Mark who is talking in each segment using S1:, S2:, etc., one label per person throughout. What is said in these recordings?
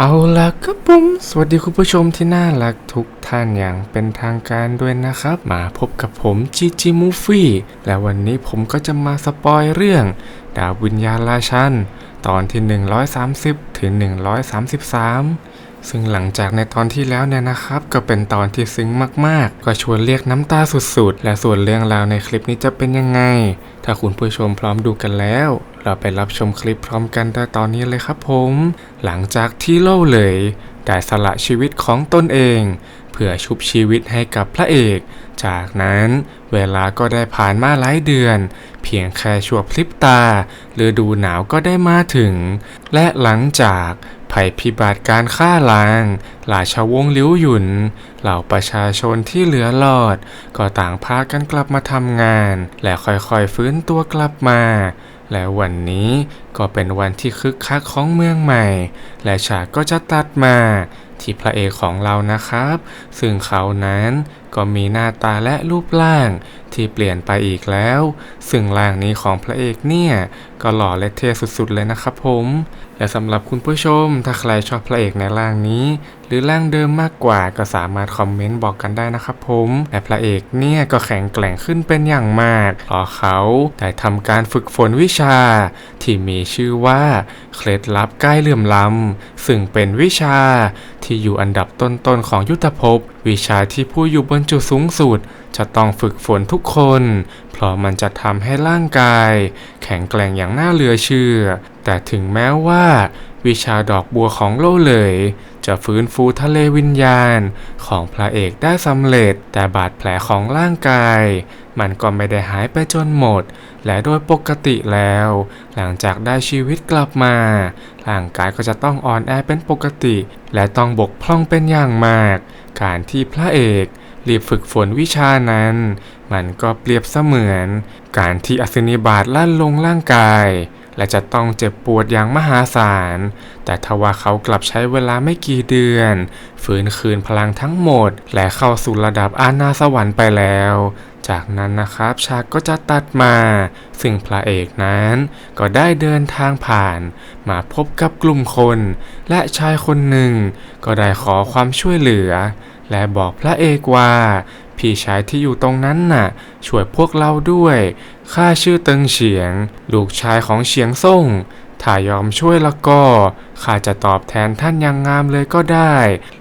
S1: เอาล่ะครับผม สวัสดีคุณผู้ชมที่น่ารักทุกท่านอย่างเป็นทางการด้วยนะครับ มาพบกับผมจีจีมูฟี่และวันนี้ผมก็จะมาสปอยเรื่อง ดาววิญญาณราชัน ตอนที่ 130 ถึง 133 ซึ่งหลังจากในตอนที่แล้วเนี่ยนะครับ ก็เป็นตอนที่ซึ้งมากๆ ก็ชวนเรียกน้ำตาสุดๆ และส่วนเรื่องราวในคลิปนี้จะเป็นยังไง ถ้าคุณผู้ชมพร้อมดูกันแล้ว เราไปรับชมคลิปพร้อมกันได้ตอนนี้เลยครับผม หลังจากที่เล่าเลยได้สละชีวิตของตนเอง เพื่อชุบชีวิตให้กับพระเอก จากนั้นเวลาก็ได้ผ่านมาหลายเดือน เพียงแค่ชั่วพลิบตาฤดูหนาวก็ได้มาถึง และหลังจาก ภัยพิบัติการฆ่าล้างราชวงศ์ลิ้วหยุน เหล่าประชาชนที่เหลือรอด ก็ต่างพากันกลับมาทำงาน และค่อยๆฟื้นตัวกลับมา และวันนี้ก็เป็นวันที่คึกคักของเมืองใหม่ และฉากก็จะตัดมาที่พระเอกของเรานะครับ ซึ่งเขานั้นก็มีหน้าตาและรูปร่างที่เปลี่ยนไปอีกแล้ว ซึ่งร่างนี้ของพระเอกเนี่ย ก็หล่อและเท่สุดๆเลยนะครับผมและสำหรับคุณผู้ชม ถ้าใครชอบพระเอกในร่างนี้ หรือร่างเดิมมากกว่าก็สามารถคอมเมนต์บอกกันได้นะครับผมและพระเอกเนี่ยก็แข็งแกร่งขึ้นเป็นอย่างมากเพราะเขาได้ทำการฝึกฝนวิชา ที่มีชื่อว่า เคล็ดลับใกล้เลื่อมล้ำซึ่งเป็นวิชาที่อยู่อันดับต้นๆของยุทธภพ วิชาที่ผู้อยู่บนจุดสูงสุด จะต้องฝึกฝนทุกคน เพราะมันจะทำให้ร่างกาย แข็งแกร่งอย่างน่าเหลือเชื่อ แต่ถึงแม้ว่า วิชาดอกบัวของโลเลย จะฟื้นฟูทะเลวิญญาณของพระเอกได้สำเร็จ แต่บาดแผลของร่างกาย มันก็ไม่ได้หายไปจนหมด และโดยปกติแล้ว หลังจากได้ชีวิตกลับมา ร่างกายก็จะต้องอ่อนแอเป็นปกติ และต้องบกพร่องเป็นอย่างมาก การที่พระเอกรีบฝึกฝนวิชานั้น มันก็เปรียบเสมือน การที่อสินิบาตลั่นลงร่างกาย และจะต้องเจ็บปวดอย่างมหาศาล แต่ทว่าเขากลับใช้เวลาไม่กี่เดือน ฟื้นคืนพลังทั้งหมด และเข้าสู่ระดับอาณาสวรรค์ไปแล้ว จากนั้นนะครับฉากก็จะตัดมา ซึ่งพระเอกนั้นก็ได้เดินทางผ่าน มาพบกับกลุ่มคน และชายคนหนึ่ง ก็ได้ขอความช่วยเหลือ และบอกพระเอกว่า พี่ชายที่อยู่ตรงนั้นน่ะ ช่วยพวกเราด้วยข้าชื่อเติงเฉียง ลูกชายของเฉียงซ่งถ้ายอมช่วยแล้วก็ข้าจะตอบแทนท่านอยังงามเลยก็ได้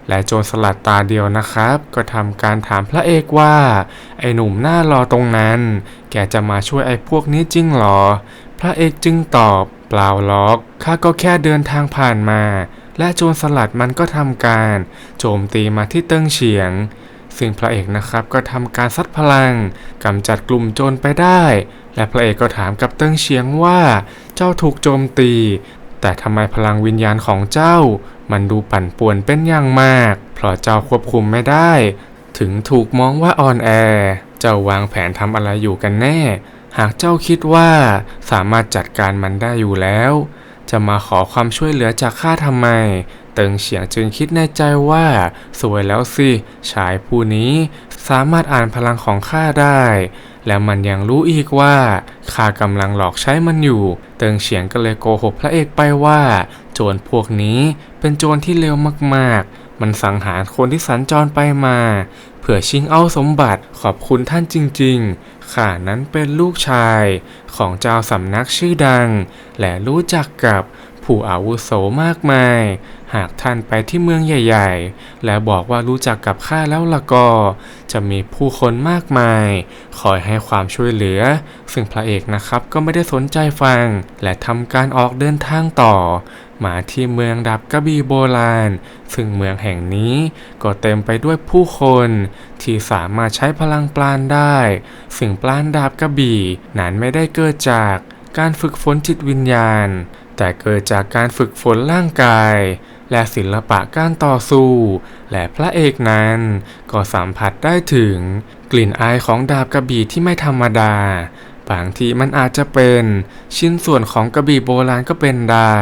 S1: และโจรสลัดตาเดียวนะครับ ก็ทำการถามพระเอกว่า ไอ้หนุ่มหน้ารอตรงนั้น แกจะมาช่วยไอ้พวกนี้จริงหรอ พระเอกจึงตอบเปล่าล็อกข้าก็แค่เดินทางผ่านมา และโจรสลัดมันก็ทำการโจมตีมาที่เติ้งเฉียง ซึ่งพระเอกนะครับก็ทำการซัดพลังกำจัดกลุ่มโจรไปได้ และพระเอกก็ถามกับเติ้งเฉียงว่า เจ้าถูกโจมตี แต่ทำไมพลังวิญญาณของเจ้า มันดูปั่นป่วนเป็นอย่างมาก เพราะเจ้าควบคุมไม่ได้ ถึงถูกมองว่าอ่อนแอ เจ้าวางแผนทำอะไรอยู่กันแน่ หากเจ้าคิดว่าสามารถจัดการมันได้อยู่แล้ว จะมาขอความช่วยเหลือจากข้าทำไม เติงเฉียงจึงคิดในใจว่า สวยแล้วสิชายผู้นี้สามารถอ่านพลังของข้าได้ และมันยังรู้อีกว่าข้ากำลังหลอกใช้มันอยู่ เติงเฉียงก็เลยโกหกพระเอกไปว่า โจรพวกนี้เป็นโจรที่เลวมากๆ มันสังหารคนที่สัญจรไปมา เพื่อชิงเอาสมบัติขอบคุณท่านจริงๆข้านั้นเป็นลูกชายของเจ้าสำนักชื่อดัง และรู้จักกับผู้อาวุโสมากมาย หากท่านไปที่เมืองใหญ่ ๆ และบอกว่ารู้จักกับข้าแล้วละก็ จะมีผู้คนมากมาย คอยให้ความช่วยเหลือ ซึ่งพระเอกนะครับก็ไม่ได้สนใจฟัง และทำการออกเดินทางต่อ มาที่เมืองดับกระบี่โบราณ ซึ่งเมืองแห่งนี้ก็เต็มไปด้วยผู้คนที่สามารถใช้พลังปราณได้ ซึ่งปราณดาบกระบี่นั้นไม่ได้เกิดจากการฝึกฝนจิตวิญญาณ แต่เกิดจากการฝึกฝนร่างกาย และศิลปะการต่อสู้ และพระเอกนั้น ก็สัมผัสได้ถึง กลิ่นอายของดาบกระบี่ที่ไม่ธรรมดา บางทีมันอาจจะเป็นชิ้นส่วนของกระบี่โบราณก็เป็นได้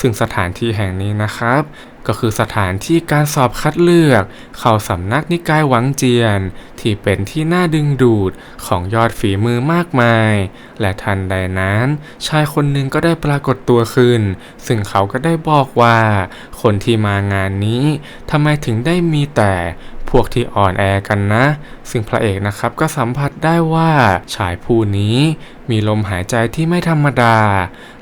S1: ถึงสถานที่แห่งนี้นะครับ ก็คือสถานที่การสอบคัดเลือก เข้าสำนักนิกายหวังเจียน ที่เป็นที่น่าดึงดูดของยอดฝีมือมากมาย และทันใดนั้น ชายคนหนึ่งก็ได้ปรากฏตัวขึ้น ซึ่งเขาก็ได้บอกว่า คนที่มางานนี้ทำไมถึงได้มีแต่พวกที่อ่อนแอกันนะ ซึ่งพระเอกนะครับก็สัมผัสได้ว่าชายผู้นี้ มีลมหายใจที่ไม่ธรรมดา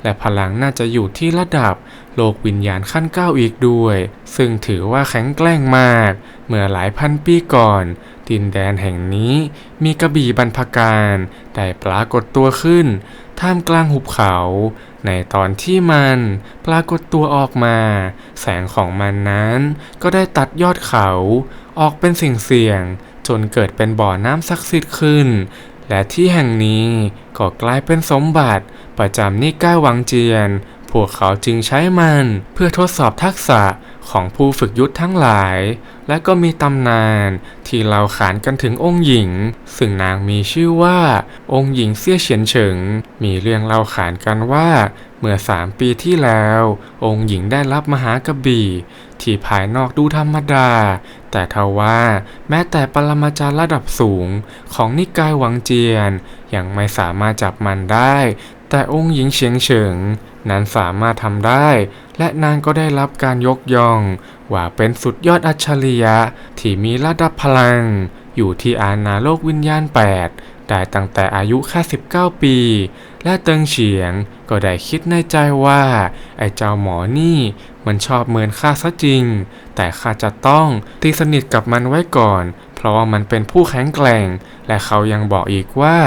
S1: และพลังน่าจะอยู่ที่ระดับโลกวิญญาณขั้นเก้าอีกด้วย ซึ่งถือว่าแข็งแกร่งมาก เมื่อหลายพันปีก่อน ดินแดนแห่งนี้มีกระบี่บรรพการได้ปรากฏตัวขึ้น ท่ามกลางหุบเขา ในตอนที่มันปรากฏตัวออกมา แสงของมันนั้นก็ได้ตัดยอดเขา ออกเป็นสิ่งเสี่ยง จนเกิดเป็นบ่อน้ำศักดิ์สิทธิ์ขึ้น และที่แห่งนี้ก็กลายเป็นสมบัติประจำนิกายวังเจียน พวกเขาจึงใช้มันเพื่อทดสอบทักษะของผู้ฝึกยุทธทั้งหลาย และก็มีตำนานที่เราขานกันถึงองค์หญิง ซึ่งนางมีชื่อว่าองค์หญิงเสี่ยเฉียนเฉิง มีเรื่องเล่าขานกันว่าเมื่อสามปีที่แล้ว องค์หญิงได้รับมหากระบี่ที่ภายนอกดูธรรมดา แต่ทว่าแม้แต่ปรมาจารย์ระดับสูงของนิกายหวังเจียน ยังไม่สามารถจับมันได้ แต่องค์หญิงเฉียงเฉิง นั้นสามารถทำได้ และนางก็ได้รับการยกย่อง ว่าเป็นสุดยอดอัจฉริยะที่มีระดับพลัง อยู่ที่อาณาโลกวิญญาณ 8 ได้ตั้งแต่อายุแค่19 ปี และเติงเฉียงก็ได้คิดในใจว่า ไอ้เจ้าหมอนี่ มันชอบเมินข้าซะจริง แต่ข้าจะต้องตีสนิทกับมันไว้ก่อน เพราะว่ามันเป็นผู้แข็งแกร่ง และเขายังบอกอีกว่า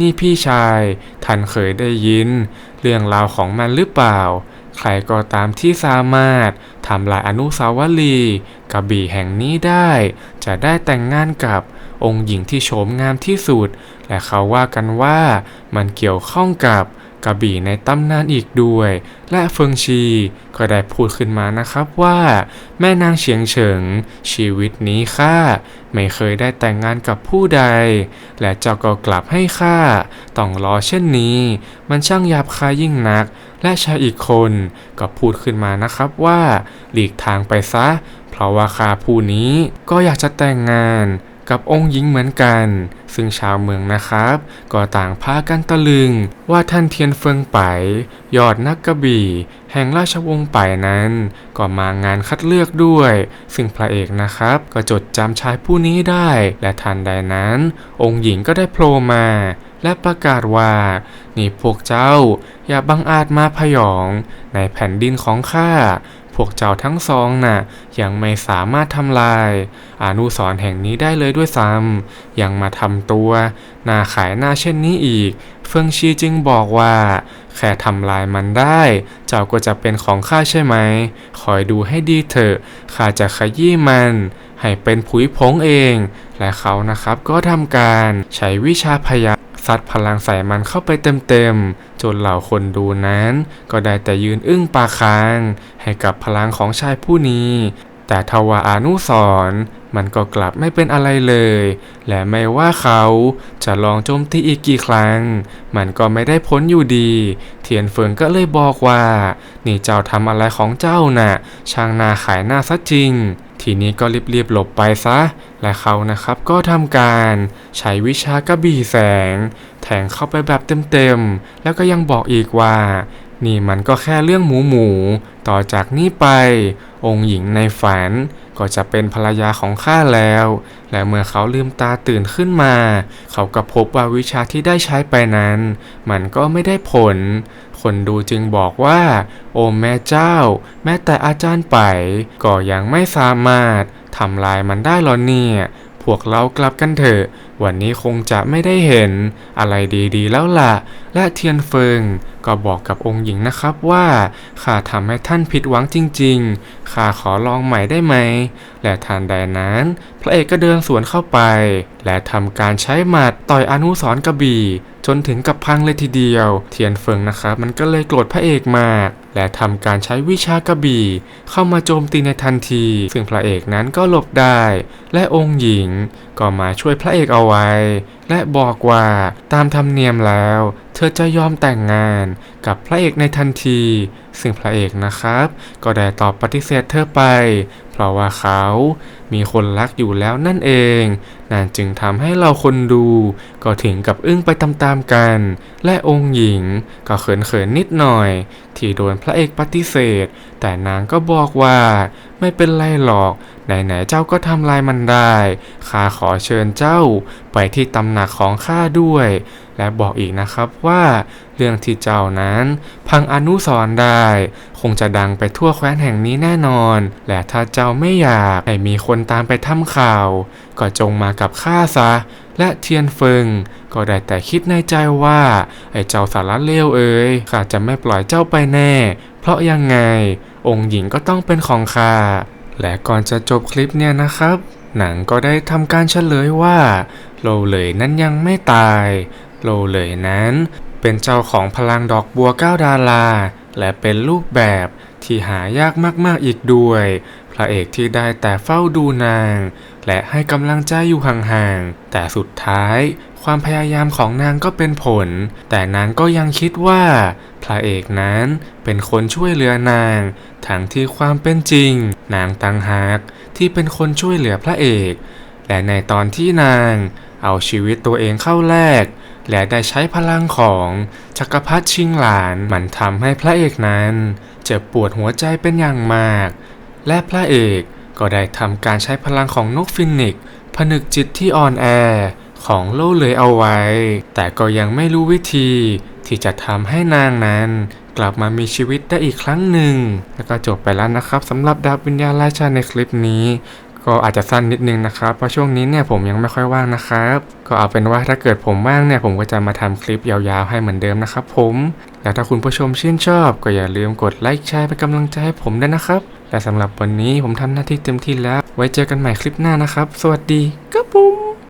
S1: นี่พี่ชาย ท่านเคยได้ยิน เรื่องราวของมันหรือเปล่า ใครก็ตามที่สามารถทำลายอนุสาวรีย์กระบี่แห่งนี้ได้ จะได้แต่งงานกับองค์หญิงที่โฉมงามที่สุด และเขาว่ากันว่ามันเกี่ยวข้องกับ กระบี่ในตำนานอีกด้วย และเฟิงชีก็ได้พูดขึ้นมานะครับว่า แม่นางเฉียงเฉิง ชีวิตนี้ข้าไม่เคยได้แต่งงานกับผู้ใด และเจ้าก็กลับให้ข้าต้องรอเช่นนี้ มันช่างหยาบคายยิ่งนัก และชายอีกคนก็พูดขึ้นมานะครับว่า หลีกทางไปซะ เพราะว่าข้าผู้นี้ก็อยากจะแต่งงาน กับองค์หญิงเหมือนกัน ซึ่งชาวเมืองนะครับ ก็ต่างพากันตะลึง ว่าท่านเทียนเฟิงไป ยอดนักกระบี่ แห่งราชวงศ์ไปนั้น ก็มางานคัดเลือกด้วย ซึ่งพระเอกนะครับ ก็จดจำชายผู้นี้ได้ และทันใดนั้น องค์หญิงก็ได้โผล่มาและประกาศว่า นี่พวกเจ้า อย่าบังอาจมาพยอง ในแผ่นดินของข้า พวกเจ้าทั้งสองน่ะยังไม่สามารถทำลายอนุสรแห่งนี้ได้เลยด้วยซ้ำยังมาทำตัวหน้าขายหน้าเช่นนี้อีก เฟิงชีจึงบอกว่า แค่ทำลายมันได้ เจ้าก็จะเป็นของข้าใช่ไหม คอยดูให้ดีเถอะข้าจะขยี้มัน ให้เป็นผุยผงเอง และเขานะครับก็ทำการใช้วิชาพยาซัดพลังใส่มันเข้าไปเต็มๆ จนเหล่าคนดูนั้น ก็ได้แต่ยืนอึ้งปาค้าง ให้กับพลังของชายผู้นี้ แต่ทว่าอนุสรมันก็กลับไม่เป็นอะไรเลย และไม่ว่าเขาจะลองโจมตีอีกกี่ครั้ง มันก็ไม่ได้พ้นอยู่ดี เทียนเฟิงก็เลยบอกว่า นี่เจ้าทำอะไรของเจ้าน่ะ ช่างนาขายหน้าซะจริง ทีนี้ก็รีบๆหลบไปซะ และเขานะครับก็ทำการ ใช้วิชากระบี่แสง แทงเข้าไปแบบเต็มๆ แล้วก็ยังบอกอีกว่า นี่มันก็แค่เรื่องหมูหมู ต่อจากนี้ไป องค์หญิงในฝัน ก็จะเป็นภรรยาของข้าแล้ว และเมื่อเขาลืมตาตื่นขึ้นมา เขาก็พบว่าวิชาที่ได้ใช้ไปนั้น มันก็ไม่ได้ผล คนดูจึงบอกว่า โอ้แม่เจ้า แม้แต่อาจารย์ไป ก็ยังไม่สามารถทำลายมันได้หรอเนี่ย พวกเรากลับกันเถอะ วันนี้คงจะไม่ได้เห็นอะไรดีๆแล้วล่ะ และเทียนเฟิง ก็บอกกับองค์หญิงนะครับว่าข้าทำให้ท่านผิดหวังจริงๆข้าขอลองใหม่ได้ไหม และทันใดนั้น พระเอกก็เดินสวนเข้าไป และทำการใช้หมัดต่อยอนุสรกระบี่จนถึงกับพังเลยทีเดียว เทียนเฟิงนะครับมันก็เลยโกรธพระเอกมาก และทำการใช้วิชากระบี่ เข้ามาโจมตีในทันที ซึ่งพระเอกนั้นก็หลบได้ และองค์หญิง ก็มาช่วยพระเอกเอาไว้ และบอกว่าตามธรรมเนียมแล้ว เธอจะยอมแต่งงานกับพระเอกในทันที ซึ่งพระเอกนะครับ ก็ได้ตอบปฏิเสธเธอไป เพราะว่าเขามีคนรักอยู่แล้วนั่นเอง นั่นจึงทำให้เราคนดู ก็ถึงกับอึ้งไปตามๆกัน และองค์หญิงก็เขินๆนิดหน่อย ที่โดนพระเอกปฏิเสธ แต่นางก็บอกว่า ไม่เป็นไรหรอก ไหนๆเจ้าก็ทำลายมันได้ ข้าขอเชิญเจ้าไปที่ตำหนักของข้าด้วย และบอกอีกนะครับว่า เรื่องที่เจ้านั้น พังอนุสรได้ คงจะดังไปทั่วแคว้นแห่งนี้แน่นอน และถ้าเจ้าไม่อยากให้มีคนตามไปทำข่าว ก็จงมากับข้าซะ และเทียนเฟิงก็ได้แต่คิดในใจว่า ไอ้เจ้าสารเลวเอ๋ยข้าจะไม่ปล่อยเจ้าไปแน่ เพราะยังไง องค์หญิงก็ต้องเป็นของข้า และก่อนจะจบคลิปเนี่ยนะครับ หนังก็ได้ทำการเฉลยว่าโลเหลยนั้นยังไม่ตาย โลเหลยนั้น เป็นเจ้าของพลังดอกบัวก้าวดาราและเป็นรูปแบบที่หายากมากๆอีกด้วย พระเอกที่ได้แต่เฝ้าดูนาง และให้กำลังใจอยู่ห่างๆ แต่สุดท้าย ความพยายามของนางก็เป็นผล แต่นางก็ยังคิดว่าพระเอกนั้นเป็นคนช่วยเหลือนาง ทั้งที่ความเป็นจริง นางตังหากที่เป็นคนช่วยเหลือพระเอก และในตอนที่นางเอาชีวิตตัวเองเข้าแลกและได้ใช้พลังของจักรพรรดิชิงหลานมันทำให้พระเอกนั้นเจ็บปวดหัวใจเป็นอย่างมาก และพระเอกก็ได้ทำการใช้พลังของนกฟินิกผนึกจิตที่อ่อนแอ ของโลเลยเอาไว้ แต่ก็ยังไม่รู้วิธีที่จะทำให้นางนั้น กลับมามีชีวิตได้อีกครั้งหนึ่ง แล้วก็จบไปแล้วนะครับสำหรับดาบวิญญาณราชาในคลิปนี้ก็อาจจะสั้นนิดนึงนะครับ เพราะช่วงนี้เนี่ยผมยังไม่ค่อยว่างนะครับ ก็เอาเป็นว่าถ้าเกิดผมว่างเนี่ยผมก็จะมาทำคลิปยาวๆให้เหมือนเดิมนะครับผม แล้วถ้าคุณผู้ชมชื่นชอบ ก็อย่าลืมกดไลค์แชร์เป็นกำลังใจให้ผมด้วยนะครับ และสำหรับวันนี้ผมทำหน้าที่เต็มที่แล้ว ไว้เจอกันใหม่คลิปหน้านะครับ สวัสดีครับผม